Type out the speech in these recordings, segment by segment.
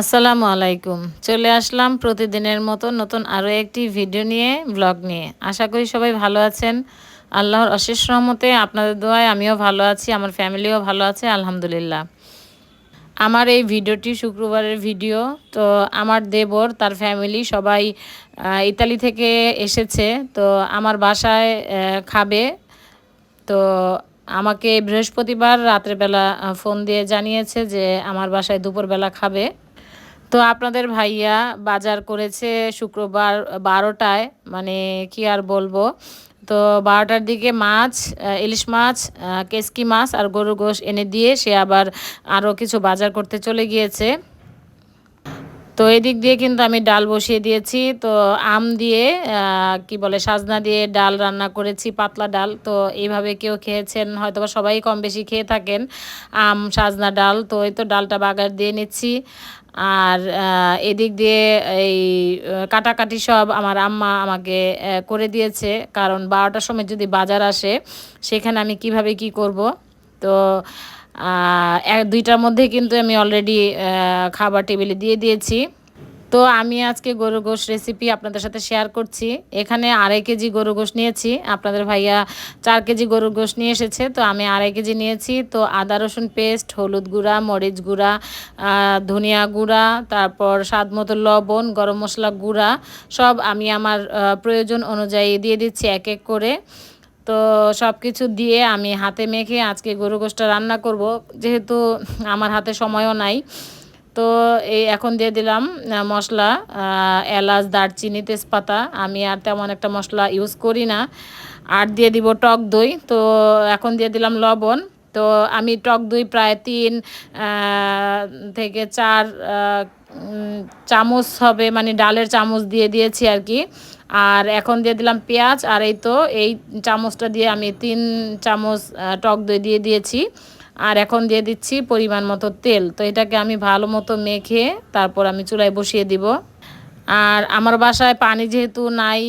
আসসালামু আলাইকুম। চলে আসলাম প্রতিদিনের মতো নতুন আরও একটি ভিডিও নিয়ে ব্লগ নিয়ে। আশা করি সবাই ভালো আছেন। আল্লাহর অশেষ রহমতে আপনাদের দোয়ায় আমিও ভালো আছি, আমার ফ্যামিলিও ভালো আছে, আলহামদুলিল্লাহ। আমার এই ভিডিওটি শুক্রবারের ভিডিও, তো আমার দেবর, তার ফ্যামিলি সবাই ইতালি থেকে এসেছে, তো আমার বাসায় খাবে। তো আমাকে বৃহস্পতিবার রাত্রেবেলা ফোন দিয়ে জানিয়েছে যে আমার বাসায় দুপুরবেলা খাবে। তো আপনাদের ভাইয়া বাজার করেছে শুক্রবার বারোটায় মানে কি আর বলব? তো বারোটার দিকে মাছ ইলিশ মাছ কেসকি মাছ আর গরু গোশ এনে দিয়ে সে আবার আরও কিছু বাজার করতে চলে গিয়েছে। তো এদিক দিয়ে কিন্তু আমি ডাল বসিয়ে দিয়েছি। তো আম দিয়ে কি বলে, সাজনা দিয়ে ডাল রান্না করেছি, পাতলা ডাল। তো এইভাবে কেউ খেয়েছেন হয়তো সবাই কম বেশি খেয়ে থাকেন আম, সাজনা, ডাল। তো এই তো ডালটা বাগার দিয়ে নিচ্ছি। আর এদিক দিয়ে এই কাটাকাটি সব আমার আম্মা আমাকে করে দিয়েছে। কারণ বারোটার সময় যদি বাজার আসে, সেখানে আমি কীভাবে কি করব? তো দুইটার মধ্যে কিন্তু আমি অলরেডি খাবার টেবিলে দিয়ে দিয়েছি। তো আমি আজকে গরু গোশ রেসিপি আপনাদের সাথে শেয়ার করছি। এখানে আড়াই কেজি গরু গোশ নিয়েছি। আপনাদের ভাইয়া চার কেজি গরু গোশ নিয়ে এসেছে, তো আমি আড়াই কেজি নিয়েছি। তো আদা, রসুন পেস্ট হলুদ গুঁড়া, মরিচ গুঁড়া ধনিয়া গুঁড়া, তারপর স্বাদ মতো লবণ, গরম মশলা গুঁড়া, সব আমি আমার প্রয়োজন অনুযায়ী দিয়ে দিচ্ছি এক এক করে। তো সব কিছু দিয়ে আমি হাতে মেখে আজকে গরু গোশটা রান্না করব। যেহেতু আমার হাতে সময়ও নাই তো এই এখন দিয়ে দিলাম মশলা এলাচ, দারচিনি, তেজপাতা। আমি আর তেমন একটা মশলা ইউজ করি না। আর দিয়ে দিব টক দই। তো এখন দিয়ে দিলাম লবণ। তো আমি টক দই প্রায় তিন থেকে চার চামচ হবে মানে ডালের চামচ দিয়ে দিয়েছি আর কি। আর এখন দিয়ে দিলাম পেঁয়াজ। আর এই তো এই চামচটা দিয়ে আমি তিন চামচ টক দই দিয়ে দিয়েছি। আর এখন দিয়ে দিচ্ছি পরিমাণ মতো তেল। তো এটাকে আমি ভালো মতো মেখে তারপর আমি চুলায় বসিয়ে দিব। আর আমার বাসায় পানি যেহেতু নাই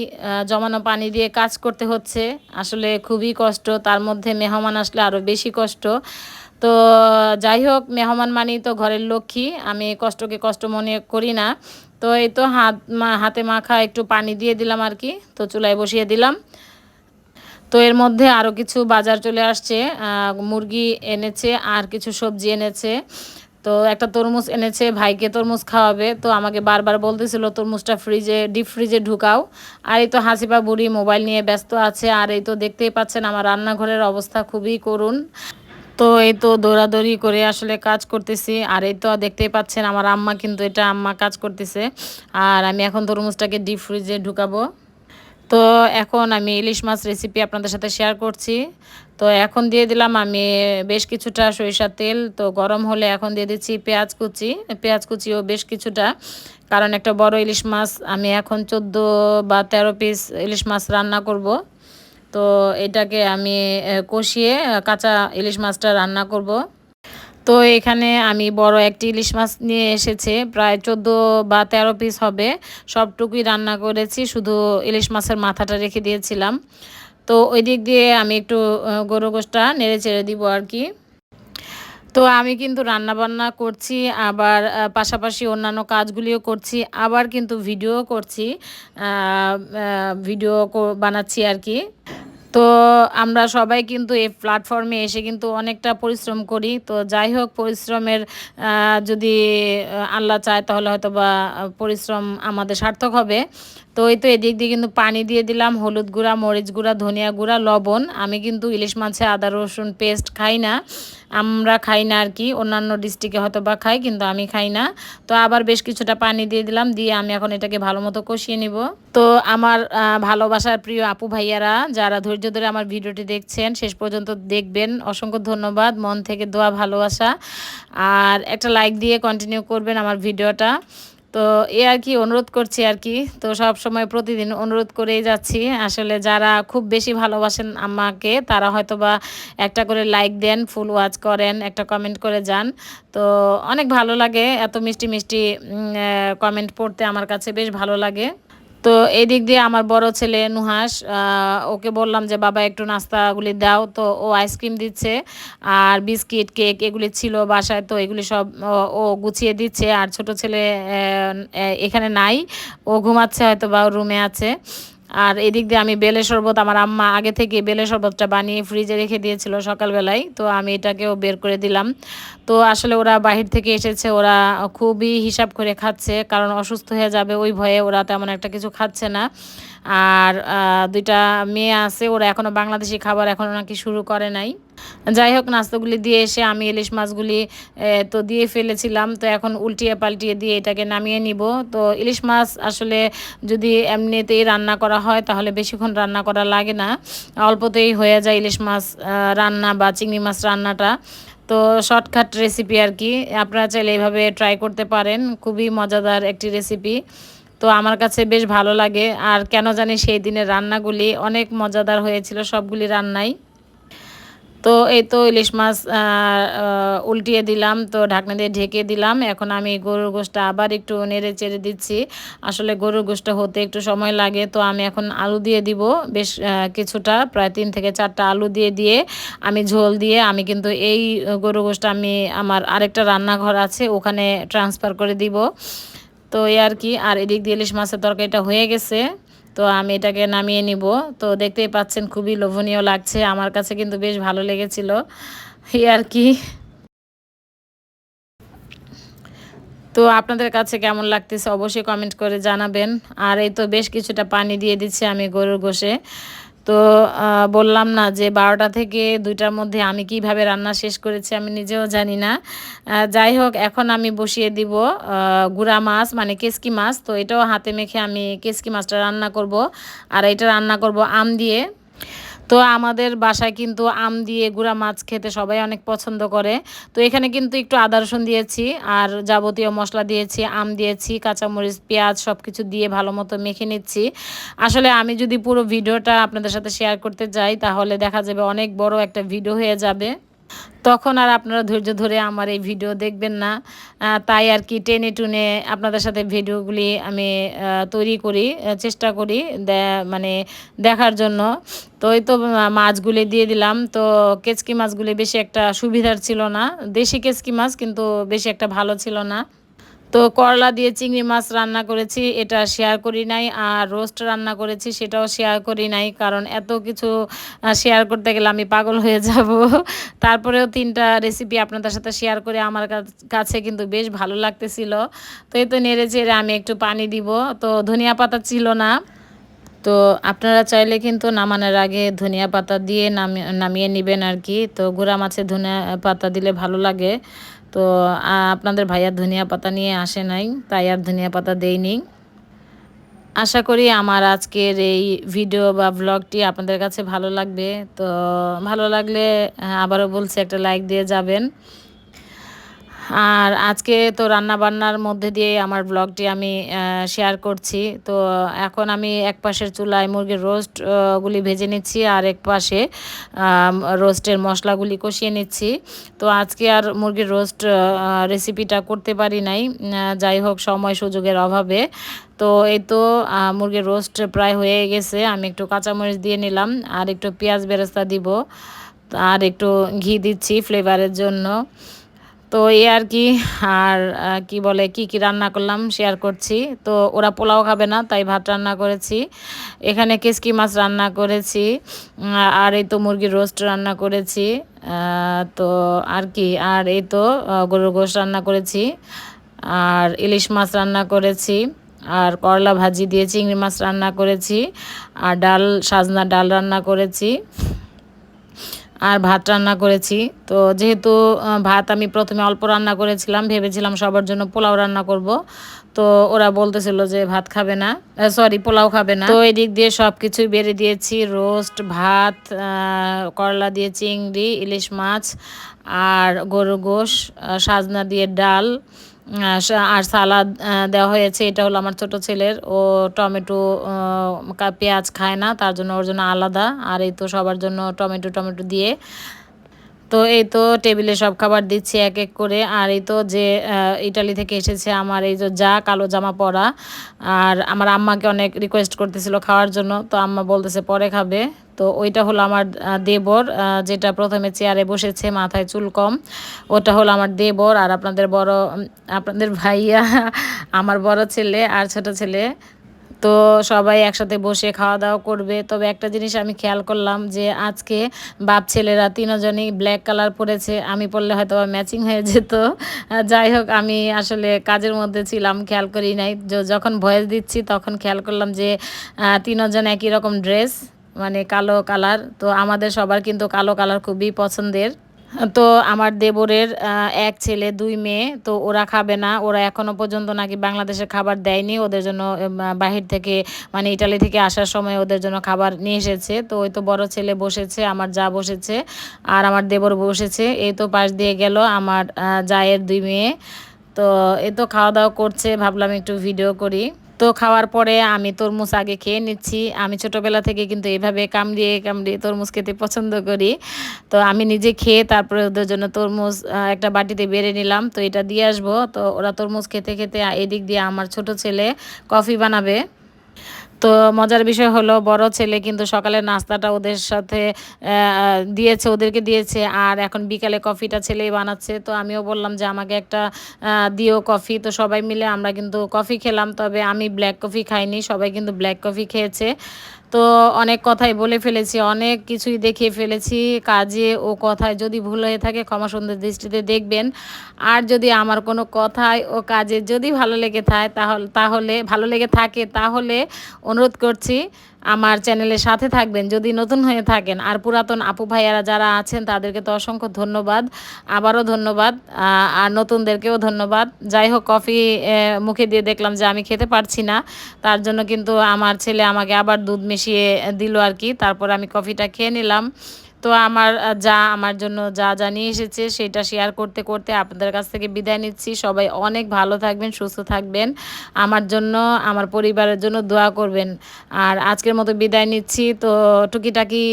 জমানো পানি দিয়ে কাজ করতে হচ্ছে। আসলে খুবই কষ্ট, তার মধ্যে মেহমান আসলে আরও বেশি কষ্ট। তো যাই হোক, মেহমান মানেই তো ঘরের লক্ষ্মী, আমি কষ্টকে কষ্ট মনে করি না। তো এই তো হাত হাতে মাখা একটু পানি দিয়ে দিলাম আর কি। তো চুলায় বসিয়ে দিলাম। তো এর মধ্যে আরও কিছু বাজার চলে আসছে মুরগি এনেছে আর কিছু সবজি এনেছে। তো একটা তরমুজ এনেছে, ভাইকে তরমুজ খাওয়াবে। তো আমাকে বারবার বলতেছিল, তরমুজটা ফ্রিজে ডিপ ফ্রিজে ঢুকাও। আর এই তো হাসিপা বুড়ি মোবাইল নিয়ে ব্যস্ত আছে, আর এই তো দেখতেই পাচ্ছেন আমার রান্নাঘরের অবস্থা খুবই করুন তো এই তো দৌড়াদৌড়ি করে আসলে কাজ করতেছি, আর এই তো দেখতেই পাচ্ছেন আমার আম্মা কিন্তু এটা আম্মা কাজ করতেছে। আর আমি এখন তরমুজটাকে ডিপ ফ্রিজে ঢুকাবো। তো এখন আমি ইলিশ মাছ রেসিপি আপনাদের সাথে শেয়ার করছি। তো এখন দিয়ে দিলাম আমি বেশ কিছুটা সরিষার তেল। তো গরম হলে এখন দিয়ে দিচ্ছি পেঁয়াজ কুচি। পেঁয়াজ কুচিও বেশ কিছুটা। কারণ একটা বড় ইলিশ মাছ, আমি এখন চোদ্দ বা তেরো পিস ইলিশ মাছ রান্না করব। তো এটাকে আমি কষিয়ে কাঁচা ইলিশ মাছটা রান্না করব। তো এখানে আমি বড় একটি ইলিশ মাছ নিয়ে এসেছে। প্রায় চোদ্দ বা তেরো পিস হবে। সবটুকুই রান্না করেছি, শুধু ইলিশ মাছের মাথাটা রেখে দিয়েছিলাম। তো ওই দিক দিয়ে আমি একটু গরু গোষ্ঠটা নেড়ে চেড়ে দিব আর কি। তো আমি কিন্তু রান্না বান্না করছি, আবার পাশাপাশি অন্যান্য কাজগুলিও করছি, আবার কিন্তু ভিডিও করছি ভিডিও বানাচ্ছি আর কি। তো আমরা সবাই কিন্তু এই প্ল্যাটফর্মে এসে কিন্তু অনেকটা পরিশ্রম করি। তো যাই হোক, পরিশ্রমের যদি আল্লাহ চায় তাহলে হয়তো বা পরিশ্রম আমাদের সার্থক হবে। তো এই তো এদিক দিয়ে কিন্তু পানি দিয়ে দিলাম, হলুদ গুঁড়া, মরিচ গুঁড়া, ধনিয়া গুঁড়া, লবণ। আমি কিন্তু ইলিশ মাছে আদা রসুন পেস্ট খাই না। আমরা খাই না আর কি, অন্যান্য ডিস্ট্রিক্টে হয়তো বা খাই, কিন্তু আমি খাই না। তো আবার বেশ কিছুটা পানি দিয়ে দিলাম, দিয়ে আমি এখন এটাকে ভালো মতো কষিয়ে নিব। তো আমার ভালোবাসার প্রিয় আপু ভাইয়ারা, যারা ধৈর্য ধরে আমার ভিডিওটি দেখছেন, শেষ পর্যন্ত দেখবেন। অসংখ্য ধন্যবাদ, মন থেকে দোয়া, ভালোবাসা। আর একটা লাইক দিয়ে কন্টিনিউ করবেন আমার ভিডিওটা। তো এ আর কি অনুরোধ করছি আর কি। তো সব সময় প্রতিদিন অনুরোধ করেই যাচ্ছি। আসলে যারা খুব বেশি ভালোবাসেন আমাকে, তারা হয়তো বা একটা করে লাইক দেন ফুল ওয়াচ করেন, একটা কমেন্ট করে যান। তো অনেক ভালো লাগে, এত মিষ্টি মিষ্টি কমেন্ট পড়তে আমার কাছে বেশ ভালো লাগে। তো এদিক দিক দিয়ে আমার বড় ছেলে নুহাস ওকে বললাম যে, বাবা, একটু নাস্তাগুলি দাও। তো ও আইসক্রিম দিচ্ছে আর বিস্কিট কেক এগুলি ছিল বাসায়, তো এগুলি সব ও গুছিয়ে দিচ্ছে। আর ছোট ছেলে এখানে নাই। ও ঘুমাচ্ছে হয়তো বা রুমে আছে। আর এদিক দিয়ে আমি বেলে শরবত আমার আম্মা আগে থেকে বেলে শরবতটা বানিয়ে ফ্রিজে রেখে দিয়েছিল সকালবেলায়। তো আমি এটাকেও বের করে দিলাম। তো আসলে ওরা বাহির থেকে এসেছে, ওরা খুবই হিসাব করে খাচ্ছে, কারণ অসুস্থ হয়ে যাবে ওই ভয়ে ওরা তেমন একটা কিছু খাচ্ছে না। আর দুইটা মেয়ে আছে, ওরা এখনও বাংলাদেশি খাবার এখনও নাকি শুরু করে নাই। যাই হোক নাস্তাগুলি দিয়ে এসে আমি ইলিশ মাছগুলি তো দিয়ে ফেলেছিলাম। তো এখন উল্টিয়ে পাল্টিয়ে দিয়ে এটাকে নামিয়ে নিব। তো ইলিশ মাছ আসলে যদি এমনিতেই রান্না করা হয়, তাহলে বেশিক্ষণ রান্না করা লাগে না। অল্পতেই হয়ে যায় ইলিশ মাছ রান্না বা চিংড়ি মাছ রান্নাটা। তো শর্টকাট রেসিপি আর কি। আপনারা চাইলে এইভাবে ট্রাই করতে পারেন। খুবই মজাদার একটি রেসিপি। তো আমার কাছে বেশ ভালো লাগে। আর কেন জানি সেই দিনের রান্নাগুলি অনেক মজাদার হয়েছিল সবগুলি রান্নাই। তো এই তো ইলিশ মাছ উল্টিয়ে দিলাম, তো ঢাকনা দিয়ে ঢেকে দিলাম। এখন আমি গরুর গোশটা আবার একটু নেড়ে চেড়ে দিচ্ছি। আসলে গরুর গোশটা হতে একটু সময় লাগে, তো আমি এখন আলু দিয়ে দিব। বেশ কিছুটা, প্রায় তিন থেকে চারটা আলু দিয়ে দিয়ে আমি ঝোল দিয়ে আমি কিন্তু এই গরুর গোশটা আমি আমার আরেকটা রান্নাঘর আছে, ওখানে ট্রান্সফার করে দিব। তো এই আর কি, আর এদিক দিয়ে ইলিশ মাছের তরকারিটা হয়ে গেছে। তো আমি এটাকে নামিয়ে নিব। তো দেখতেই পাচ্ছেন খুবই লোভনীয় লাগছে। আমার কাছে কিন্তু বেশ ভালো লেগেছিল। এই আর কি। তো আপনাদের কাছে কেমন লাগতেছে অবশ্যই কমেন্ট করে জানাবেন। আর এই তো বেশ কিছুটা পানি দিয়ে দিচ্ছি আমি গরুর গোশে। তো বললাম না যে বারোটা থেকে দুইটার মধ্যে আমি কীভাবে রান্না শেষ করেছি আমি নিজেও জানি না। যাই হোক, এখন আমি বসিয়ে দিব গুড়া মাছ মানে কেসকি মাছ। তো এটাও হাতে মেখে আমি কেসকি মাছটা রান্না করব। আর এটা রান্না করব আম দিয়ে। তো আমাদের বাসায় কিন্তু আম দিয়ে গুঁড়া মাছ খেতে সবাই অনেক পছন্দ করে। তো এখানে কিন্তু একটু আদা রসুন দিয়েছি, আর যাবতীয় মশলা দিয়েছি, আম দিয়েছি, কাঁচামরিচ, পেঁয়াজ সব কিছু দিয়ে ভালো মতো মেখে নিচ্ছি। আসলে আমি যদি পুরো ভিডিওটা আপনাদের সাথে শেয়ার করতে যাই, তাহলে দেখা যাবে অনেক বড় একটা ভিডিও হয়ে যাবে। তখন আর আপনারা ধৈর্য ধরে আমার এই ভিডিও দেখবেন না। তাই আর কি টেনে টুনে আপনাদের সাথে ভিডিওগুলি আমি তৈরি করি চেষ্টা করি মানে দেখার জন্য। তো ওই তো মাছগুলি দিয়ে দিলাম। তো কেচকি মাছগুলি বেশি একটা সুবিধার ছিল না। দেশি কেচকি মাছ কিন্তু বেশি একটা ভালো ছিল না। তো করলা দিয়ে চিংড়ি মাছ রান্না করেছি, এটা শেয়ার করি নাই। আর রোস্ট রান্না করেছি, সেটাও শেয়ার করি নাই। কারণ এত কিছু শেয়ার করতে গেলে আমি পাগল হয়ে যাব। তারপরেও তিনটা রেসিপি আপনাদের সাথে শেয়ার করে আমার কাছ- কিন্তু বেশ ভালো লাগতেছিল। তো এই তো নেড়ে চেড়ে আমি একটু পানি দিব। তো ধনিয়া পাতা ছিল না। তো আপনারা চাইলে কিন্তু নামানোর আগে ধনিয়া পাতা দিয়ে নামিয়ে নেবেন আর কি। তো গুঁড়া মাছের ধনিয়া পাতা দিলে ভালো লাগে। তো আপনাদের ভাইয়ার ধনিয়া পাতা নিয়ে আসে নাই, তাই আর ধনিয়া পাতা দেয়নি আশা করি আমার আজকের এই ভিডিও বা ব্লগটি আপনাদের কাছে ভালো লাগবে। তো, ভালো লাগলে, আবারও বলছি, একটা লাইক দিয়ে যাবেন। আর আজকে তো রান্না বান্নার মধ্যে দিয়ে আমার ব্লগটি আমি শেয়ার করছি। তো এখন আমি এক পাশের চুলায় মুরগির রোস্ট আহ, গুলি ভেজে নিচ্ছি আর এক পাশে রোস্টের মশলাগুলি কষিয়ে নিচ্ছি। তো আজকে আর মুরগির রোস্ট রেসিপিটা করতে পারি নাই। যাই হোক সময় সুযোগের অভাবে। তো এই তো মুরগির রোস্ট প্রায় হয়ে গেছে। আমি একটু কাঁচামরিচ দিয়ে নিলাম আর একটু পেঁয়াজ বেরেস্তা দিব। আর একটু ঘি দিচ্ছি ফ্লেভারের জন্য। তো এই আর কি আর কি বলে, কি কি রান্না করলাম শেয়ার করছি। তো ওরা পোলাও খাবে না, তাই ভাত রান্না করেছি। এখানে কেসকি মাছ রান্না করেছি আর এই তো মুরগির রোস্ট রান্না করেছি তো আর কি, আর এই তো গরুর গোশ রান্না করেছি, আর ইলিশ মাছ রান্না করেছি, আর করলা ভাজি দিয়ে চিংড়ি মাছ রান্না করেছি, আর ডাল, সাজনা ডাল রান্না করেছি আর ভাত রান্না করেছি। তো যেহেতু ভাত আমি প্রথমে অল্প রান্না করেছিলাম, ভেবেছিলাম সবার জন্য পোলাও রান্না করব। তো ওরা বলতেছিল যে ভাত খাবে না সরি পোলাও খাবে না। তো এদিক দিয়ে সব কিছুই বেড়ে দিয়েছি, রোস্ট, ভাত করলা দিয়ে চিংড়ি, ইলিশ মাছ, আর গরু গোশ সাজনা দিয়ে ডাল আর সালাদ দেওয়া হয়েছে। এটা হলো আমার ছোট ছেলের। ও টমেটো পেঁয়াজ খায় না, তার জন্য ওর জন্য আলাদা। আর এই তো সবার জন্য টমেটো টমেটো দিয়ে তো এই তো টেবিলে সব খাবার দিচ্ছি এক এক করে। আর এই তো যে ইটালি থেকে এসেছে আমার এই যে যা কালো জামা পরা। আর আমার আম্মাকে অনেক রিকোয়েস্ট করতেছিল খাওয়ার জন্য। তো আম্মা বলতেছে পরে খাবে। তো ওইটা হলো আমার দেবর যেটা প্রথমে চেয়ারে বসেছে, মাথায় চুল কম। ওটা হলো আমার দেবর আর আপনাদের বড় আপনাদের ভাইয়া, আমার বড় ছেলে আর ছোট ছেলে। তো সবাই একসাথে বসে খাওয়া দাওয়া করবে। তবে একটা জিনিস আমি খেয়াল করলাম যে আজকে বাপ ছেলেরা তিনজনই ব্ল্যাক কালার পরেছে। আমি পরলে হয়তো ম্যাচিং হয়ে যেত। যাই হোক, আমি আসলে কাজের মধ্যে ছিলাম, খেয়াল করি নাই। যখন ভয়েস দিচ্ছি তখন খেয়াল করলাম যে তিনজন একই রকম ড্রেস মানে কালো কালার তো আমাদের সবার কিন্তু কালো কালার খুবই পছন্দের। তো আমার দেবরের এক ছেলে, দুই মেয়ে, তো ওরা খাবে না। ওরা এখনও পর্যন্ত নাকি বাংলাদেশের খাবার দেয়নি। ওদের জন্য বাহির থেকে মানে ইটালি থেকে আসার সময় ওদের জন্য খাবার নিয়ে এসেছে। তো ওই তো বড় ছেলে বসেছে, আমার যা বসেছে, আর আমার দেবর বসেছে। এই তো পাশ দিয়ে গেল আমার জায়ের দুই মেয়ে। তো এ তো খাওয়া দাওয়া করছে, ভাবলাম একটু ভিডিও করি। তো খাওয়ার পরে আমি তরমুজ আগে খেয়ে নিচ্ছি। আমি ছোটোবেলা থেকে কিন্তু এভাবে কামড়িয়ে কামড়িয়ে তরমুজ খেতে পছন্দ করি। তো আমি নিজে খেয়ে তারপরে ওদের জন্য তরমুজ একটা বাটিতে বেড়ে নিলাম। তো এটা দিয়ে আসব। তো ওরা তরমুজ খেতে খেতে এদিক দিয়ে আমার ছোট ছেলে কফি বানাবে। তো মজার বিষয় হলো বড় ছেলে কিন্তু সকালে নাস্তাটা ওদের সাথে দিয়েছে, ওদেরকে দিয়েছে আর এখন বিকালে কফিটা ছেলেই বানাচ্ছে। তো আমিও বললাম যে আমাকে একটা দিও কফি। তো সবাই মিলে আমরা কিন্তু কফি খেলাম, তবে আমি ব্ল্যাক কফি খাইনি, সবাই কিন্তু ব্ল্যাক কফি খেয়েছে। তো অনেক কথাই বলে ফেলেছি, অনেক কিছুই দেখিয়ে ফেলেছি। কাজে ও কথায় যদি ভুল হয়ে থাকে ক্ষমা সুন্দর দৃষ্টিতে দেখবেন। আর যদি আমার কোনো কথায় ও কাজে যদি ভালো লেগে থাকে, তাহলে তাহলে, ভালো লেগে থাকে, তাহলে অনুরোধ করছি আমার চ্যানেলের সাথে থাকবেন, যদি নতুন হয়ে থাকেন। আর পুরাতন আপু ভাইয়ারা যারা আছেন, তাদেরকে তো অসংখ্য ধন্যবাদ। আবারও ধন্যবাদ। আর নতুনদেরকেও ধন্যবাদ। যাই হোক, কফি মুখে দিয়ে দেখলাম যে আমি খেতে পারছি না। তার জন্য কিন্তু আমার ছেলে আমাকে আবার দুধ মিশিয়ে দিল আর কি। তারপর আমি কফিটা খেয়ে নিলাম। তো আমার যা আমার জন্য যা জানিয়ে এসেছে সেটা শেয়ার করতে করতে আপনাদের কাছ থেকে বিদায় নিচ্ছি। সবাই অনেক ভালো থাকবেন, সুস্থ থাকবেন। আমার জন্য, আমার পরিবারের জন্য দোয়া করবেন। আর আজকের মতো বিদায় নিচ্ছি। তো টুকিটাকি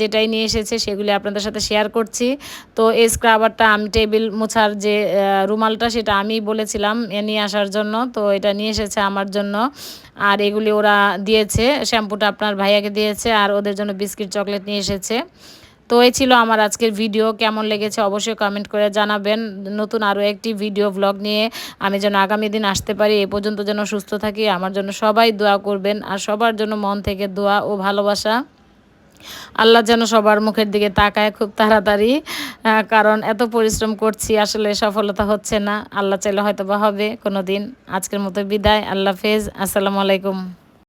যেটাই নিয়ে এসেছে সেগুলি আপনাদের সাথে শেয়ার করছি। তো এই স্ক্রাবারটা আমি টেবিল মোছার যে রুমালটা সেটা আমি বলেছিলাম নিয়ে আসার জন্য। তো এটা নিয়ে এসেছে আমার জন্য। আর এগুলি ওরা দিয়েছে, শ্যাম্পুটা আপনার ভাইয়াকে দিয়েছে। আর ওদের জন্য বিস্কিট, চকলেট নিয়ে এসেছে। তো এই ছিল আমার আজকের ভিডিও কেমন লেগেছে অবশ্যই কমেন্ট করে জানাবেন। নতুন আরও একটি ভিডিও ব্লগ নিয়ে আমি যেন আগামী দিন আসতে পারি। এ পর্যন্ত যেন সুস্থ থাকি, আমার জন্য সবাই দোয়া করবেন আর সবার জন্য মন থেকে দোয়া ও ভালোবাসা। আল্লাহ যেন সবার মুখের দিকে তাকায় খুব তাড়াতাড়ি কারণ এত পরিশ্রম করছি, আসলে সফলতা হচ্ছে না। আল্লাহ চাইলে হয়তো বা হবে কোনো দিন আজকের মতো বিদায়, আল্লাহ ফেজ আসসালামু আলাইকুম।